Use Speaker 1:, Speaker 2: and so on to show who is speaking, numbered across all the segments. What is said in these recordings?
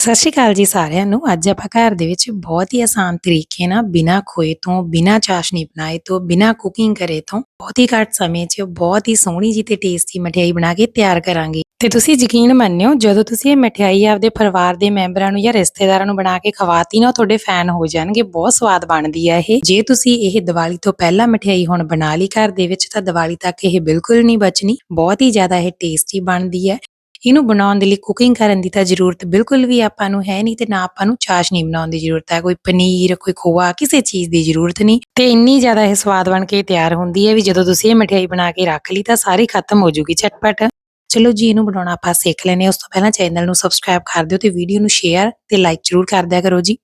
Speaker 1: ਸਤਿ ਸ਼੍ਰੀ ਅਕਾਲ ਜੀ ਸਾਰਿਆਂ ਨੂੰ। ਅੱਜ ਆਪਾਂ ਘਰ ਦੇ ਵਿੱਚ ਬਹੁਤ ਹੀ ਆਸਾਨ ਤਰੀਕੇ ਨਾਲ ਬਿਨਾਂ ਖੋਏ ਤੋਂ, ਬਿਨਾਂ ਚਾਸ਼ਨੀ ਬਣਾਏ ਤੋਂ, ਬਿਨਾਂ ਕੁਕਿੰਗ ਕਰੇ ਤੋਂ ਬਹੁਤ ਹੀ ਘੱਟ ਸਮੇਂ 'ਚ ਬਹੁਤ ਹੀ ਸੋਹਣੀ ਜੀ ਤੇ ਟੇਸਟੀ ਮਠਿਆਈ ਬਣਾ ਕੇ ਤਿਆਰ ਕਰਾਂਗੇ। ਤੇ ਤੁਸੀਂ ਯਕੀਨ ਮੰਨਿਓ, ਜਦੋਂ ਤੁਸੀਂ ਇਹ ਮਠਿਆਈ ਆਪਦੇ ਪਰਿਵਾਰ ਦੇ ਮੈਂਬਰਾਂ ਨੂੰ ਜਾਂ ਰਿਸ਼ਤੇਦਾਰਾਂ ਨੂੰ ਬਣਾ ਕੇ ਖਵਾਤੀ ਨਾ ਤੁਹਾਡੇ ਫੈਨ ਹੋ ਜਾਣਗੇ। ਬਹੁਤ ਸਵਾਦ ਬਣਦੀ ਹੈ ਇਹ। ਜੇ ਤੁਸੀਂ ਇਹ ਦੀਵਾਲੀ ਤੋਂ ਪਹਿਲਾਂ ਮਠਿਆਈ ਹੁਣ ਬਣਾ ਲਈ ਘਰ ਦੇ ਵਿੱਚ, ਤਾਂ ਦੀਵਾਲੀ ਤੱਕ ਇਹ ਬਿਲਕੁਲ ਨਹੀਂ ਬਚਣੀ। ਬਹੁਤ ਹੀ ਜ਼ਿਆਦਾ ਇਹ ਟੇਸਟੀ ਬਣਦੀ ਹੈ ਇਹਨੂੰ ਬਣਾਉਣ ਦੇ ਲਈ ਕੁਕਿੰਗ ਕਰਨ ਦੀ ਤਾਂ ਜ਼ਰੂਰਤ ਬਿਲਕੁਲ ਵੀ ਆਪਾਂ ਨੂੰ ਹੈ ਨਹੀਂ ਤੇ ਨਾ ਆਪਾਂ ਨੂੰ ਚਾਸ਼ਨੀ ਬਣਾਉਣ ਦੀ ਜ਼ਰੂਰਤ ਹੈ। ਕੋਈ ਪਨੀਰ, ਕੋਈ ਖੋਆ, ਕਿਸੇ ਚੀਜ਼ ਦੀ ਜ਼ਰੂਰਤ ਨਹੀਂ। ਤੇ ਇੰਨੀ ਜ਼ਿਆਦਾ ਇਹ ਸਵਾਦ ਬਣ ਕੇ ਤਿਆਰ ਹੁੰਦੀ ਹੈ ਵੀ ਜਦੋਂ ਤੁਸੀਂ ਇਹ ਮਠਿਆਈ ਬਣਾ ਕੇ ਰੱਖ ਲਈ ਤਾਂ ਸਾਰੀ ਖਤਮ ਹੋ ਜੂਗੀ ਝਟਪਟ। ਚਲੋ ਜੀ, ਇਹਨੂੰ ਬਣਾਉਣਾ ਆਪਾਂ ਸਿੱਖ ਲੈਨੇ ਹਾਂ। ਉਸ ਤੋਂ ਪਹਿਲਾਂ ਚੈਨਲ ਨੂੰ ਸਬਸਕ੍ਰਾਈਬ ਕਰ ਦਿਓ ਤੇ ਵੀਡੀਓ ਨੂੰ ਸ਼ੇਅਰ ਤੇ ਲਾਈਕ ਜ਼ਰੂਰ ਕਰ ਦਿਆ ਕਰੋ ਜੀ।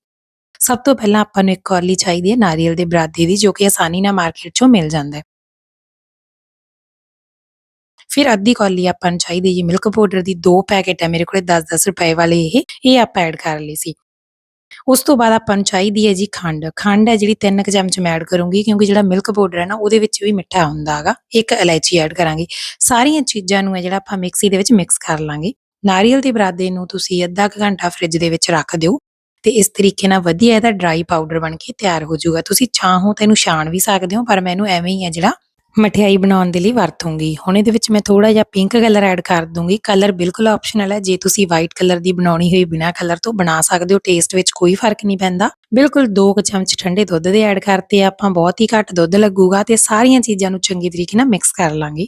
Speaker 1: ਸਭ ਤੋਂ ਪਹਿਲਾਂ ਆਪਾਂ ਨੂੰ ਇੱਕ ਕੌਲੀ ਚਾਹੀਦੀ ਹੈ ਨਾਰੀਅਲ ਦੇ ਬਰਾਦੇ ਦੀ, ਜੋ ਕਿ ਆਸਾਨੀ ਨਾਲ ਮਾਰਕੀਟ 'ਚੋਂ ਮਿਲ ਜਾਂਦਾ ਹੈ। ਫਿਰ ਅੱਧੀ ਕੌਲੀ ਆਪਾਂ ਨੂੰ ਚਾਹੀਦੀ ਜੀ ਮਿਲਕ ਪਾਊਡਰ ਦੀ ਦੋ ਪੈਕੇਟ ਹੈ ਮੇਰੇ ਕੋਲੇ 10-10 ਰੁਪਏ ਵਾਲੇ ਇਹ ਇਹ ਆਪਾਂ ਐਡ ਕਰ ਲਈ ਸੀ। ਉਸ ਤੋਂ ਬਾਅਦ ਆਪਾਂ ਨੂੰ ਚਾਹੀਦੀ ਹੈ ਜੀ ਖੰਡ। ਖੰਡ ਹੈ ਜਿਹੜੀ 3 ਕੁ ਚਮਚ ਮੈਂ ਐਡ ਕਰੂੰਗੀ ਕਿਉਂਕਿ ਜਿਹੜਾ ਮਿਲਕ ਪਾਊਡਰ ਹੈ ਨਾ, ਉਹਦੇ ਵਿੱਚ ਵੀ ਮਿੱਠਾ ਹੁੰਦਾ ਹੈਗਾ। ਇੱਕ ਇਲਾਇਚੀ ਐਡ ਕਰਾਂਗੇ। ਸਾਰੀਆਂ ਚੀਜ਼ਾਂ ਨੂੰ ਹੈ ਜਿਹੜਾ ਆਪਾਂ ਮਿਕਸੀ ਦੇ ਵਿੱਚ ਮਿਕਸ ਕਰ ਲਾਂਗੇ। ਨਾਰੀਅਲ ਦੇ ਬਰਾਦੇ ਨੂੰ ਤੁਸੀਂ ਅੱਧਾ ਕੁ ਘੰਟਾ ਫ੍ਰਿਜ ਦੇ ਵਿੱਚ ਰੱਖ ਦਿਓ। ਤੇ ਇਸ ਤਰੀਕੇ ਨਾਲ ਵਧੀਆ ਇਹਦਾ ਡਰਾਈ ਪਾਊਡਰ ਬਣ ਕੇ ਤਿਆਰ ਹੋ ਜਾਊਗਾ। ਤੁਸੀਂ ਚਾਹੋ ਤਾਂ ਇਹਨੂੰ ਛਾਣ ਵੀ ਸਕਦੇ ਹੋ, ਪਰ ਮੈਨੂੰ ਐਵੇਂ ਹੀ ਹੈ ਜਿਹੜਾ ਮਠਿਆਈ ਬਣਾਉਣ ਦੇ ਲਈ ਵਰਤੂੰਗੀ। ਹੁਣ ਇਹਦੇ ਵਿੱਚ ਮੈਂ ਥੋੜਾ ਜਿਹਾ ਪਿੰਕ ਕਲਰ ਐਡ ਕਰ ਦੂੰਗੀ। ਕਲਰ ਬਿਲਕੁਲ ਆਪਸ਼ਨਲ ਹੈ। ਜੇ ਤੁਸੀਂ ਵਾਈਟ ਕਲਰ ਦੀ ਬਣਾਉਣੀ ਹੋਈ ਬਿਨਾ ਕਲਰ ਤੋਂ ਬਣਾ ਸਕਦੇ ਹੋ ਟੇਸਟ ਵਿੱਚ ਕੋਈ ਫ਼ਰਕ ਨਹੀਂ ਪੈਂਦਾ। ਬਿਲਕੁਲ 2 ਚਮਚ ਠੰਡੇ ਦੁੱਧ ਦੇ ਐਡ ਕਰਤੇ ਆਪਾਂ ਬਹੁਤ ਹੀ ਘੱਟ ਦੁੱਧ ਲੱਗੂਗਾ ਤੇ ਸਾਰੀਆਂ ਚੀਜ਼ਾਂ ਨੂੰ ਚੰਗੀ ਤਰੀਕੇ ਨਾਲ ਮਿਕਸ ਕਰ ਲਾਂਗੇ।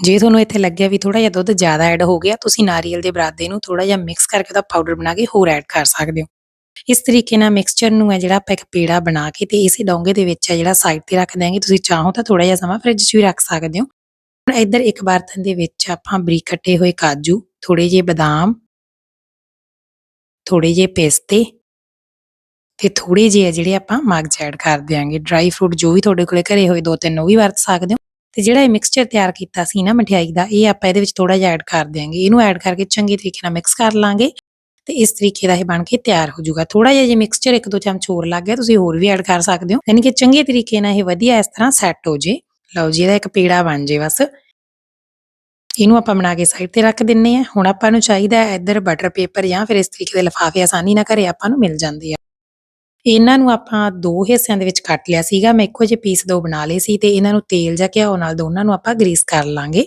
Speaker 1: ਜੇ ਤੁਹਾਨੂੰ ਇੱਥੇ ਲੱਗਿਆ ਵੀ ਥੋੜਾ ਜਿਹਾ ਦੁੱਧ ਜ਼ਿਆਦਾ ਐਡ ਹੋ ਗਿਆ, ਤੁਸੀਂ ਨਾਰੀਅਲ ਦੇ ਬਰਾਦੇ ਨੂੰ ਥੋੜਾ ਜਿਹਾ ਮਿਕਸ ਕਰਕੇ ਉਹਦਾ ਪਾਊਡਰ ਬਣਾ ਕੇ ਹੋਰ ਐਡ ਕਰ ਸਕਦੇ ਹੋ। ਇਸ ਤਰੀਕੇ ਨਾਲ ਮਿਕਸਚਰ ਨੂੰ ਹੈ ਜਿਹੜਾ ਆਪਾਂ ਇੱਕ ਪੇੜਾ ਬਣਾ ਕੇ ਤੇ ਇਸੇ ਡੋਂਗੇ ਦੇ ਵਿੱਚ ਹੈ ਜਿਹੜਾ ਸਾਈਡ ਤੇ ਰੱਖ ਦਿਆਂਗੇ, ਤੁਸੀਂ ਚਾਹੋ ਤਾਂ ਥੋੜਾ ਜਿਹਾ ਸਮਾਂ ਫ੍ਰਿਜ 'ਚ ਵੀ ਰੱਖ ਸਕਦੇ ਹੋ। ਹੁਣ ਇੱਧਰ ਇੱਕ ਬਰਤਨ ਦੇ ਵਿੱਚ ਆਪਾਂ ਬਰੀਕ ਕੱਟੇ ਹੋਏ ਕਾਜੂ ਥੋੜੇ ਜਿਹੇ ਬਦਾਮ ਥੋੜੇ ਜਿਹੇ ਪਿਸਤੇ ਤੇ ਥੋੜੇ ਜਿਹੇ ਜਿਹੜੇ ਆਪਾਂ ਮਗਜ ਐਡ ਕਰ ਦਿਆਂਗੇ। ਡਰਾਈ ਫਰੂਟ ਜੋ ਵੀ ਤੁਹਾਡੇ ਕੋਲੇ ਘਰੇ ਹੋਏ ਦੋ ਤਿੰਨ ਉਹ ਵੀ ਵਰਤ ਸਕਦੇ ਹੋ। ਤੇ ਜਿਹੜਾ ਇਹ ਮਿਕਸਚਰ ਤਿਆਰ ਕੀਤਾ ਸੀ ਨਾ ਮਠਿਆਈ ਦਾ, ਇਹ ਆਪਾਂ ਇਹਦੇ ਵਿੱਚ ਥੋੜਾ ਜਿਹਾ ਐਡ ਕਰ ਦਿਆਂਗੇ। ਇਹਨੂੰ ਐਡ ਕਰਕੇ ਚੰਗੇ ਤਰੀਕੇ ਨਾਲ ਮਿਕਸ ਕਰ ਲਾਂਗੇ ਤੇ ਇਸ ਤਰੀਕੇ ਦਾ ਇਹ ਬਣ ਕੇ ਤਿਆਰ ਹੋ ਜਾਊਗਾ। ਥੋੜਾ ਜਿਹਾ ਜੇ ਮਿਕਸਚਰ ਇੱਕ ਦੋ ਚਮਚ ਹੋਰ ਲੱਗ ਗਿਆ, ਤੁਸੀਂ ਹੋਰ ਵੀ ਐਡ ਕਰ ਸਕਦੇ ਹੋ। ਯਾਨੀ ਕਿ ਚੰਗੇ ਤਰੀਕੇ ਨਾਲ ਇਹ ਵਧੀਆ ਇਸ ਤਰ੍ਹਾਂ ਸੈੱਟ ਹੋ ਜੇ। ਲਓ ਜੀ, ਇਹਦਾ ਇੱਕ ਪੇੜਾ ਬਣ ਜੇ ਬਸ। ਇਹਨੂੰ ਆਪਾਂ ਬਣਾ ਕੇ ਸਾਈਡ ਤੇ ਰੱਖ ਦਿੰਨੇ ਆ। ਹੁਣ ਆਪਾਂ ਨੂੰ ਚਾਹੀਦਾ ਹੈ ਇੱਧਰ ਬਟਰ ਪੇਪਰ ਜਾਂ ਫਿਰ ਇਸ ਤਰੀਕੇ ਦੇ ਲਿਫਾਫੇ ਆਸਾਨੀ ਨਾਲ ਘਰੇ ਆਪਾਂ ਨੂੰ ਮਿਲ ਜਾਂਦੇ ਆ। ਇਹਨਾਂ ਨੂੰ ਆਪਾਂ ਦੋ ਹਿੱਸਿਆਂ ਦੇ ਵਿੱਚ ਕੱਟ ਲਿਆ ਸੀਗਾ। ਮੈਂ ਇੱਕੋ ਜਿਹੇ ਪੀਸ ਦੋ ਬਣਾ ਲਏ ਸੀ ਤੇ ਇਹਨਾਂ ਨੂੰ ਤੇਲ ਜਾਂ ਘਿਓ ਨਾਲ ਦੋਨਾਂ ਨੂੰ ਆਪਾਂ ਗਰੀਸ ਕਰ ਲਾਂਗੇ।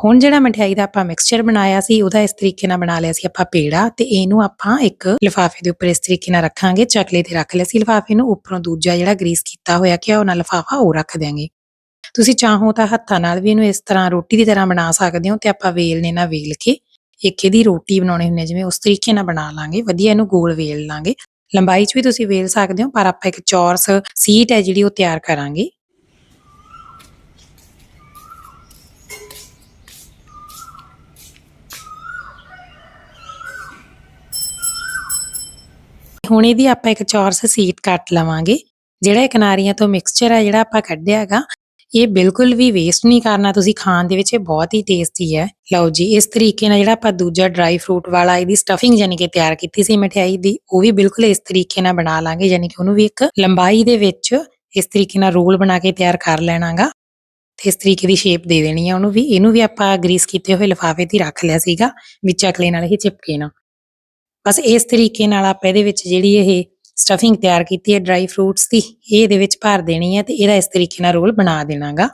Speaker 1: ਹੁਣ ਜਿਹੜਾ ਮਠਿਆਈ ਦਾ ਆਪਾਂ ਮਿਕਸਚਰ ਬਣਾਇਆ ਸੀ, ਉਹਦਾ ਇਸ ਤਰੀਕੇ ਨਾਲ ਬਣਾ ਲਿਆ ਸੀ ਆਪਾਂ ਪੇੜਾ ਤੇ ਇਹਨੂੰ ਆਪਾਂ ਇੱਕ ਲਿਫਾਫੇ ਦੇ ਉੱਪਰ ਇਸ ਤਰੀਕੇ ਨਾਲ ਰੱਖਾਂਗੇ। ਚਕਲੇ ਤੇ ਰੱਖ ਲਿਆ ਸੀ ਲਿਫਾਫੇ ਨੂੰ, ਉੱਪਰੋਂ ਦੂਜਾ ਜਿਹੜਾ ਗਰੀਸ ਕੀਤਾ ਹੋਇਆ ਘਿਓ ਨਾਲ ਲਿਫਾਫਾ ਉਹ ਰੱਖ ਦਿਆਂਗੇ। ਤੁਸੀਂ ਚਾਹੋ ਤਾਂ ਹੱਥਾਂ ਨਾਲ ਵੀ ਇਹਨੂੰ ਇਸ ਤਰ੍ਹਾਂ ਰੋਟੀ ਦੀ ਤਰ੍ਹਾਂ ਬਣਾ ਸਕਦੇ ਹੋ ਤੇ ਆਪਾਂ ਵੇਲਨੇ ਨਾਲ ਵੇਲ ਕੇ ਇੱਕ ਇਹਦੀ ਰੋਟੀ ਬਣਾਉਣੀ ਹੁੰਦੀ ਹੈ ਜਿਵੇਂ ਉਸ ਤਰੀਕੇ ਨਾਲ ਬਣਾ ਲਾਂਗੇ। ਵਧੀਆ ਇਹਨੂੰ ਗੋਲ ਵੇਲ ਲਾਂਗੇ। ਲੰਬਾਈ 'ਚ ਵੀ ਤੁਸੀਂ ਵੇਲ ਸਕਦੇ ਹੋ, ਪਰ ਆਪਾਂ ਇੱਕ ਚੌਰਸ ਸੀਟ ਹੈ ਜਿਹੜੀ ਉਹ ਤਿਆਰ ਕਰਾਂਗੇ। ਹੁਣ ਇਹਦੀ ਆਪਾਂ ਇੱਕ ਚੌਰਸ ਸੀਟ ਕੱਟ ਲਵਾਂਗੇ, ਜਿਹੜਾ ਇਹ ਕਿਨਾਰੀਆਂ ਤੋਂ ਮਿਕਸਚਰ ਹੈ, ਜਿਹੜਾ ਆਪਾਂ ਕੱਢਿਆ ਹੈਗਾ ਇਹ ਬਿਲਕੁਲ ਵੀ ਵੇਸਟ ਨਹੀਂ ਕਰਨਾ ਤੁਸੀਂ ਖਾਣ ਦੇ ਵਿੱਚ, ਇਹ ਬਹੁਤ ਹੀ ਟੇਸਟੀ ਹੈ। ਲਓ ਜੀ, ਇਸ ਤਰੀਕੇ ਨਾਲ ਜਿਹੜਾ ਆਪਾਂ ਦੂਜਾ ਡਰਾਈ ਫਰੂਟ ਵਾਲਾ ਇਹਦੀ ਸਟਫਿੰਗ ਯਾਨੀ ਕਿ ਤਿਆਰ ਕੀਤੀ ਸੀ ਮਠਿਆਈ ਦੀ, ਉਹ ਵੀ ਬਿਲਕੁਲ ਇਸ ਤਰੀਕੇ ਨਾਲ ਬਣਾ ਲਾਂਗੇ ਯਾਨੀ ਕਿ ਉਹਨੂੰ ਵੀ ਇੱਕ ਲੰਬਾਈ ਦੇ ਵਿੱਚ ਇਸ ਤਰੀਕੇ ਨਾਲ ਰੋਲ ਬਣਾ ਕੇ ਤਿਆਰ ਕਰ ਲੈਣਾਗਾ। ਤੇ ਇਸ ਤਰੀਕੇ ਦੀ ਸ਼ੇਪ ਦੇ ਦੇਣੀ ਆ ਉਹਨੂੰ ਵੀ, ਇਹਨੂੰ ਵੀ ਆਪਾਂ ਗਰੀਸ ਕੀਤੇ ਹੋਏ ਲਿਫਾਫੇ ਤੇ ਰੱਖ ਲਿਆ ਸੀਗਾ, ਵਿੱਚ ਅਕਲੇ ਨਾਲ ਇਹ ਚਿਪਕੇ ਨਾ। ਬਸ ਇਸ ਤਰੀਕੇ ਨਾਲ ਆਪਾਂ ਇਹਦੇ ਵਿੱਚ ਜਿਹੜੀ ਇਹ ਸਟਫਿੰਗ ਤਿਆਰ ਕੀਤੀ ਹੈ ਡਰਾਈ ਫਰੂਟਸ ਦੀ, ਇਹ ਇਹਦੇ ਵਿੱਚ ਭਰ ਦੇਣੀ ਹੈ ਤੇ ਇਹਦਾ ਇਸ ਤਰੀਕੇ ਨਾਲ ਰੋਲ ਬਣਾ ਦੇਣਾਗਾ।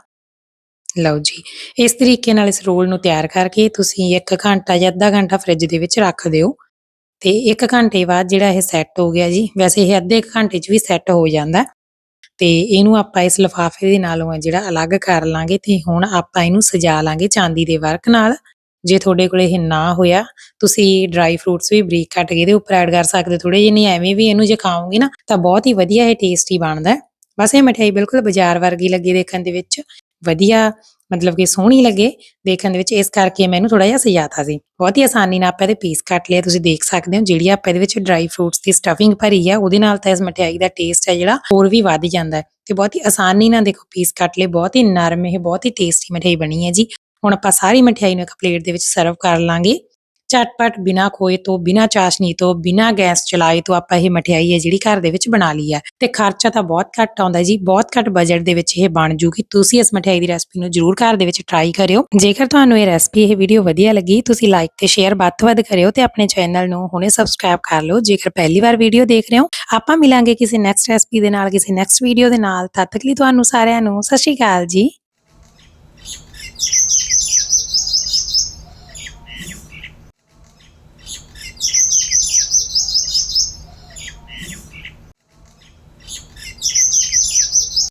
Speaker 1: ਲਓ ਜੀ, ਇਸ ਤਰੀਕੇ ਨਾਲ ਇਸ ਰੋਲ ਨੂੰ ਤਿਆਰ ਕਰਕੇ ਤੁਸੀਂ 1 ਘੰਟਾ ਜਾਂ ਅੱਧਾ ਘੰਟਾ ਫ੍ਰਿਜ ਦੇ ਵਿੱਚ ਰੱਖ ਦਿਓ ਤੇ 1 ਘੰਟੇ ਬਾਅਦ ਜਿਹੜਾ ਇਹ ਸੈੱਟ ਹੋ ਗਿਆ ਜੀ, ਵੈਸੇ ਇਹ ਅੱਧੇ ਕੁ ਘੰਟੇ 'ਚ ਵੀ ਸੈੱਟ ਹੋ ਜਾਂਦਾ ਤੇ ਇਹਨੂੰ ਆਪਾਂ ਇਸ ਲਿਫਾਫੇ ਦੇ ਨਾਲੋਂ ਆ ਜਿਹੜਾ ਅਲੱਗ ਕਰ ਲਾਂਗੇ ਤੇ ਹੁਣ ਆਪਾਂ ਇਹਨੂੰ ਸਜਾ ਲਾਂਗੇ ਚਾਂਦੀ ਦੇ ਵਰਕ ਨਾਲ। ਜੇ ਤੁਹਾਡੇ ਕੋਲ ਇਹ ਨਾ ਹੋਇਆ, ਤੁਸੀਂ ਡਰਾਈ ਫਰੂਟਸ ਵੀ ਬਰੀਕ ਕੱਟ ਕੇ ਇਹਦੇ ਉੱਪਰ ਐਡ ਕਰ ਸਕਦੇ ਥੋੜੇ ਜਿਹੇ ਨਹੀਂ, ਐਵੇਂ ਵੀ ਇਹਨੂੰ ਜੇ ਖਾਓਗੇ ਨਾ, ਤਾਂ ਬਹੁਤ ਹੀ ਵਧੀਆ ਇਹ ਟੇਸਟੀ ਬਣਦਾ ਬਸ ਇਹ ਮਠਿਆਈ ਬਿਲਕੁਲ ਬਾਜ਼ਾਰ ਵਰਗੀ ਲੱਗੀ ਦੇਖਣ ਦੇ ਵਿੱਚ। ਵਧੀਆ, ਮਤਲਬ ਕਿ ਸੋਹਣੀ ਲੱਗੇ ਦੇਖਣ ਦੇ ਵਿੱਚ। ਇਸ ਕਰਕੇ ਮੈਨੂੰ ਥੋੜਾ ਜਿਹਾ ਸਜਾਤਾ ਸੀ। ਬਹੁਤ ਹੀ ਆਸਾਨੀ ਨਾਲ ਆਪਾਂ ਇਹਦੇ ਪੀਸ ਕੱਟ ਲਿਆ ਤੁਸੀਂ ਦੇਖ ਸਕਦੇ ਹੋ ਜਿਹੜੀ ਆਪਾਂ ਇਹਦੇ ਵਿੱਚ ਡਰਾਈ ਫਰੂਟਸ ਦੀ ਸਟਫਿੰਗ ਭਰੀ ਆ, ਉਹਦੇ ਨਾਲ ਤਾਂ ਇਸ ਮਠਿਆਈ ਦਾ ਟੇਸਟ ਹੈ ਜਿਹੜਾ ਹੋਰ ਵੀ ਵੱਧ ਜਾਂਦਾ ਹੈ। ਤੇ ਬਹੁਤ ਹੀ ਆਸਾਨੀ ਨਾਲ ਦੇਖੋ ਪੀਸ ਕੱਟ ਲਏ। ਬਹੁਤ ਹੀ ਨਰਮ ਇਹ, ਬਹੁਤ ਹੀ ਟੇਸਟੀ ਮਠਿਆਈ ਬਣੀ ਹੈ ਜੀ। ਹੁਣ ਆਪਾਂ ਸਾਰੀ ਮਠਿਆਈ ਨੂੰ ਇੱਕ ਪਲੇਟ ਦੇ ਵਿੱਚ ਸਰਵ ਕਰ ਲਾਂਗੇ। ਝਟਪਟ ਬਿਨਾ ਖੋਏ ਤੋਂ, ਬਿਨਾ ਚਾਸ਼ਨੀ ਤੋਂ, ਬਿਨਾ ਗੈਸ ਚਲਾਏ ਤੋਂ ਆਪਾਂ ਇਹ ਮਠਿਆਈ ਹੈ ਜਿਹੜੀ ਘਰ ਦੇ ਵਿੱਚ ਬਣਾ ਲਈ ਹੈ। ਤੇ ਖਰਚਾ ਤਾਂ ਬਹੁਤ ਘੱਟ ਆਉਂਦਾ ਜੀ, ਬਹੁਤ ਘੱਟ ਬਜਟ ਦੇ ਵਿੱਚ ਇਹ ਬਣ ਜੂਗੀ। ਤੁਸੀਂ ਇਸ ਮਠਿਆਈ ਦੀ ਰੈਸਪੀ ਨੂੰ ਜਰੂਰ ਘਰ ਦੇ ਵਿੱਚ ਟਰਾਈ ਕਰਿਓ। ਜੇਕਰ ਤੁਹਾਨੂੰ ਇਹ ਰੈਸਪੀ ਇਹ ਵੀਡੀਓ ਵਧੀਆ ਲੱਗੀ, ਤੁਸੀਂ ਲਾਈਕ ਤੇ ਸ਼ੇਅਰ ਵੱਧ ਤੋਂ ਵੱਧ ਕਰਿਓ ਤੇ ਆਪਣੇ ਚੈਨਲ ਨੂੰ ਹੁਣੇ ਸਬਸਕ੍ਰਾਈਬ ਕਰ ਲਓ। ਜੇਕਰ ਪਹਿਲੀ ਵਾਰ ਵੀਡੀਓ ਦੇਖ ਰਹੇ ਹੋ, ਆਪਾਂ ਮਿਲਾਂਗੇ ਕਿਸੇ ਨੈਕਸਟ ਰੈਸਪੀ ਦੇ ਨਾਲ, ਕਿਸੇ ਨੈਕਸਟ ਵੀਡੀਓ ਦੇ ਨਾਲ। ਤਦ ਤੱਕ ਲਈ ਤੁਹਾਨੂੰ ਸਾਰਿਆਂ ਨੂੰ ਸਤਿ ਸ਼੍ਰੀ ਅਕਾਲ ਜੀ।